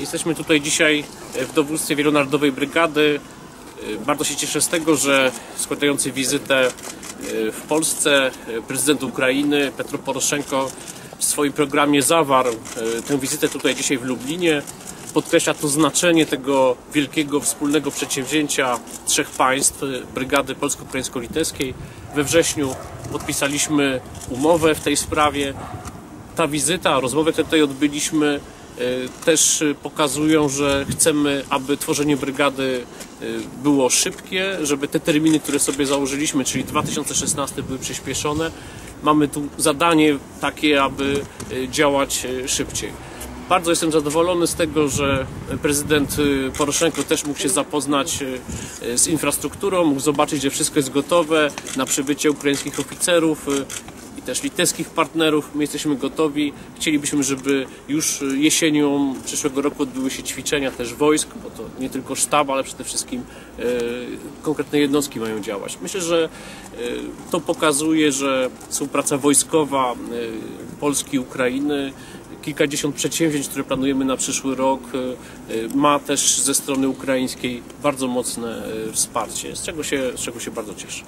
Jesteśmy tutaj dzisiaj w dowództwie Wielonarodowej Brygady. Bardzo się cieszę z tego, że składający wizytę w Polsce prezydent Ukrainy Petro Poroszenko w swoim programie zawarł tę wizytę tutaj dzisiaj w Lublinie. Podkreśla to znaczenie tego wielkiego wspólnego przedsięwzięcia trzech państw, Brygady Polsko-Ukraińsko-Litewskiej. We wrześniu podpisaliśmy umowę w tej sprawie. Ta wizyta, rozmowy, które tutaj odbyliśmy, też pokazują, że chcemy, aby tworzenie brygady było szybkie, żeby te terminy, które sobie założyliśmy, czyli 2016 były przyspieszone. Mamy tu zadanie takie, aby działać szybciej. Bardzo jestem zadowolony z tego, że prezydent Poroszenko też mógł się zapoznać z infrastrukturą, mógł zobaczyć, że wszystko jest gotowe na przybycie ukraińskich oficerów też litewskich partnerów. My jesteśmy gotowi. Chcielibyśmy, żeby już jesienią przyszłego roku odbyły się ćwiczenia też wojsk, bo to nie tylko sztab, ale przede wszystkim e, konkretne jednostki mają działać. Myślę, że e, to pokazuje, że współpraca wojskowa e, Polski i Ukrainy kilkadziesiąt przedsięwzięć, które planujemy na przyszły rok, ma też ze strony ukraińskiej bardzo mocne wsparcie, z czego się, z czego się bardzo cieszę.